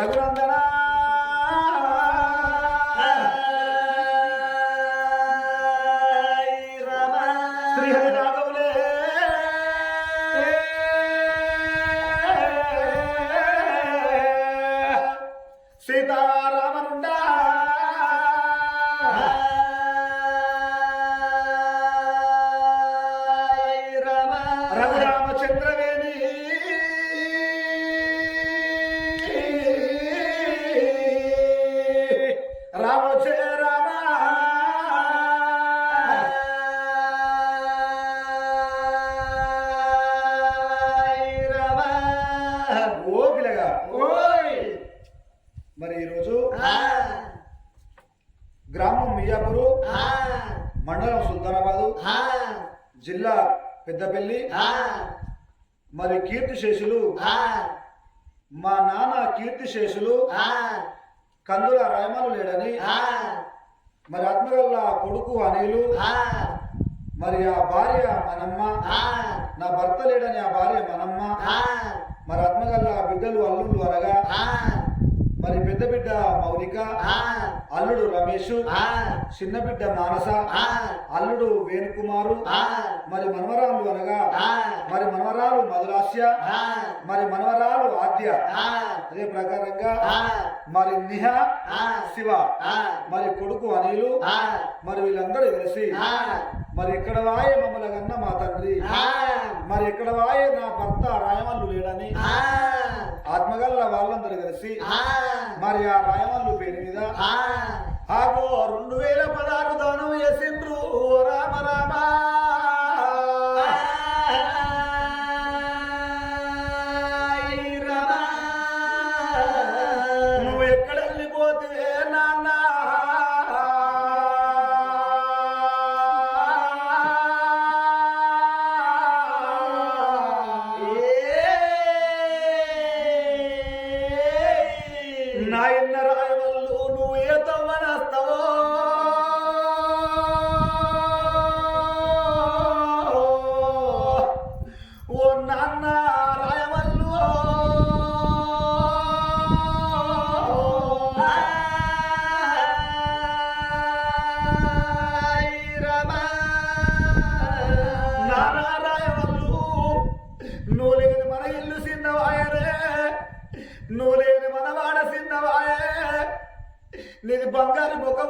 なくなんだな జిల్లా పెద్దపల్లి. మరి కీర్తిశేషులు. మా నాన్న కీర్తిశేషులు. కందుల రాయమాలు లేడని. మరి ఆత్మగల్ల కొడుకు అనిలు. మరి ఆ భార్య మనమ్మ. నా భర్త లేడని ఆ భార్య మనమ్మ. మరి ఆత్మగల్ల బిడ్డలు అల్లుళ్ళు అనగా. మరి పెద్ద బిడ్డ మౌనిక అల్లుడు రమేష్ చిన్న బిడ్డ మానస అల్లుడు వేణుకుమారు మరి మనవరాలు అనగా మరి మనవరాలు మధులాస్య మరి మనవరాలు ఆద్య. అదే ప్రకారంగా మరి నిహ శివ మరి కొడుకు అనిలు మరి వీళ్ళందరూ కలిసి మరి ఇక్కడ వాయే మమ్మల్ని కన్నా మా తండ్రి మరి ఇక్కడ వాయే నా భర్త రాయమల్లు లేడని ఆత్మగల్ల వాళ్ళందరూ కలిసి మరి ఆ రాయమల్లు పేరు మీద ఆగో రెండు వేల పదహారు దానం వేసిండ్రు ఓ రామ రామ.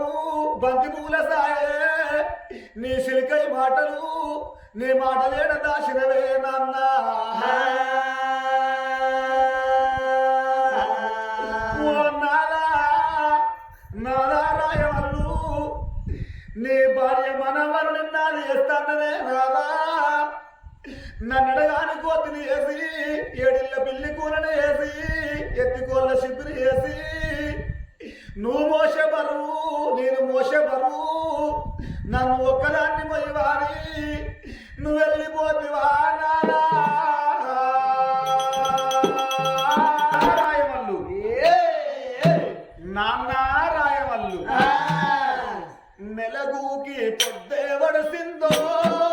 బంగారు బంతిపూల సాయే నీ సిలికై మాటలు నీ మాటలేడ దాచినవే నాన్న. నాదా నీ భార్య మనవరు నిన్న చేస్తాననే నాదా నన్నడగాని కోతిని వేసి ఏడిళ్ళ పిల్లి కూరని వేసి ఎత్తికోళ్ళ శిబిరి వేసి నువ్వు మోసే బరువు నేను మోసే బరువు. నన్ను ఒక్కదాన్ని పోయి వారి. నువ్వు వెళ్ళిపోతివా రాయమల్లు నాన్న రాయమల్లు. నెలగూకి పొద్దేవడసిందో నాయనా.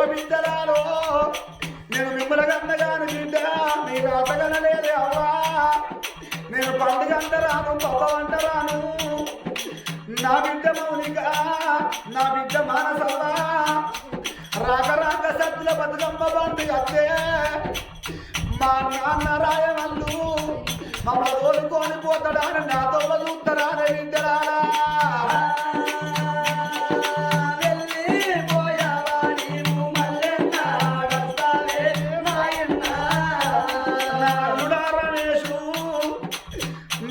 ఓ నేను మిమ్మల కన్నగాను బిడ్డ నీ రాతగనలేదే అవ్వా. నేను పండుగ అంటరాను పప్ప అంటరాను. నా బిడ్డ మౌనిక నా బిడ్డ మానసవ్వా. రాక రాక సత్తుల బతుకమ్మ బండి అత్తే మా నాన్న రాయవల్లు మమ్మల్ని తోలుకొని పోతాడా నాతో చూస్తారా వింటరాలా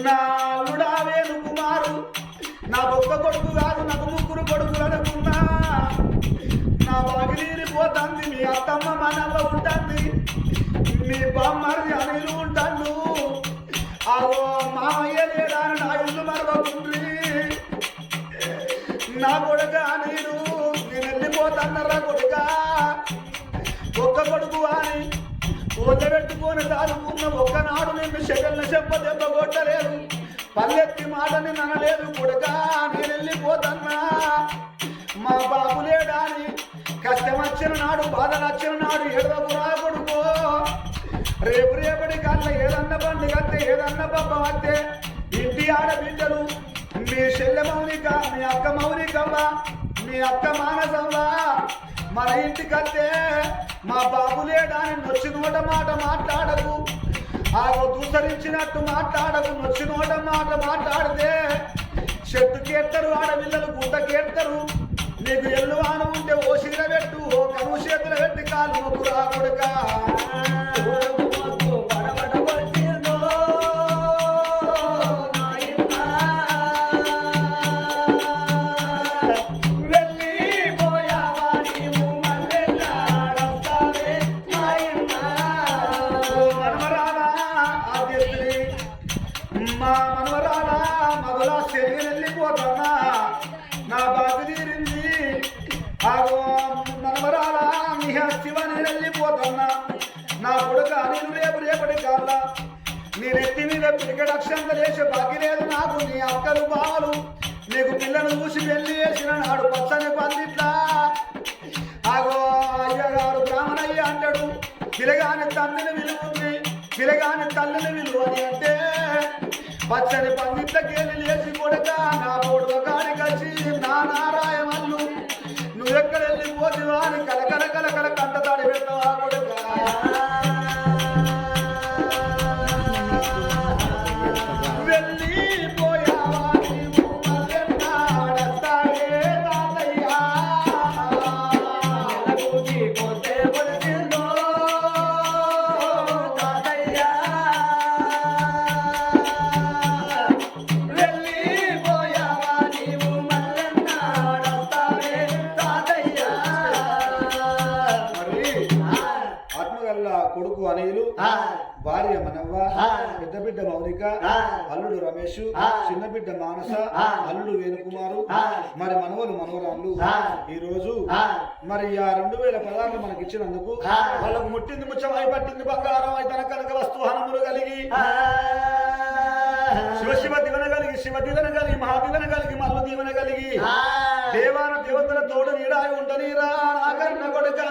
నా అల్లుడా వేణు కుమారు నా ఒక్క కొడుకు కాదు నాకు ముగ్గురు కొడుకులు అనుకున్నా. నా వాగిలీరి పోతుంది మీ అత్తమ్మ మనమ్మ ఉంటుంది. మీ బామ్మది అనిలు ఉంటాను అవో మామయ్య లేడా నా ఇల్లు మరవకుండ్రి నా కొడుక నేను నేను వెళ్ళిపోతానరా కొడుక. పూజ పెట్టుకొని దాదుకున్న ఒక్కనాడు నిన్ను శకల్ని చెప్ప దెబ్బ కొట్టలేదు. పల్లెత్తి మాటని ననలేదు కొడుక నేను వెళ్ళిపోతన్నా మా బాబు లేడాని కష్టం వచ్చిన నాడు బాధ నచ్చిన నాడు ఎడవకు రా కొడుకో. రేపు రేపటి కళ్ళ ఏదన్న పండుగ కత్తే ఏదన్న పబ్బ వత్తే ఇంటి ఆడబిడ్డలు మీ చెల్లె మౌనిక మీ అక్క మౌనికవ్వ మీ అక్క మానసమ్మ మన ఇంటికంటే మా బాబు లేడాని నొచ్చి నోట మాట మాట్లాడకు ఆమె దూసరించినట్టు మాట్లాడకు నొచ్చి నోట మాట మాట్లాడితే చెట్టుకేత్తరు ఆడపిల్లలు గుడ్డకి నెత్తి మీద అక్షంత లేచే లేదు నాకు నీ అక్కలు బావలు నీకు పిల్లను చూసి పెళ్ళి చేసిన నాడు పచ్చని పందిట్లా. ఆగో అయ్యగారు బ్రాహ్మణయ్య అంటాడు పిలగాని తల్లిని విలువుంది పిలగాని తల్లిని విలువ అని అంటే పచ్చని పందిట్లకేలి బిడ్డ మౌనిక. అల్లుడు రమేష్. చిన్న బిడ్డ మానస. అల్లుడు వేణుకుమారు. మరి మనవలు మనవరాళ్ళు. ఈ రోజు. మరి ఆ రెండు వేల పదార్లు మనకి ఇచ్చినందుకు. వాళ్ళకు ముట్టింది ముచ్చమై పట్టింది బంగారం అయితే కనక వస్తుహనములు కలిగి. శివ శివ దివన కలిగి శివ దివన కలిగి మహాదివన కలిగి మల్లు దీవెన కలిగి. దేవాన దేవతల తోడు నీడాయి ఉండనీరా నా కన్న కొడుక.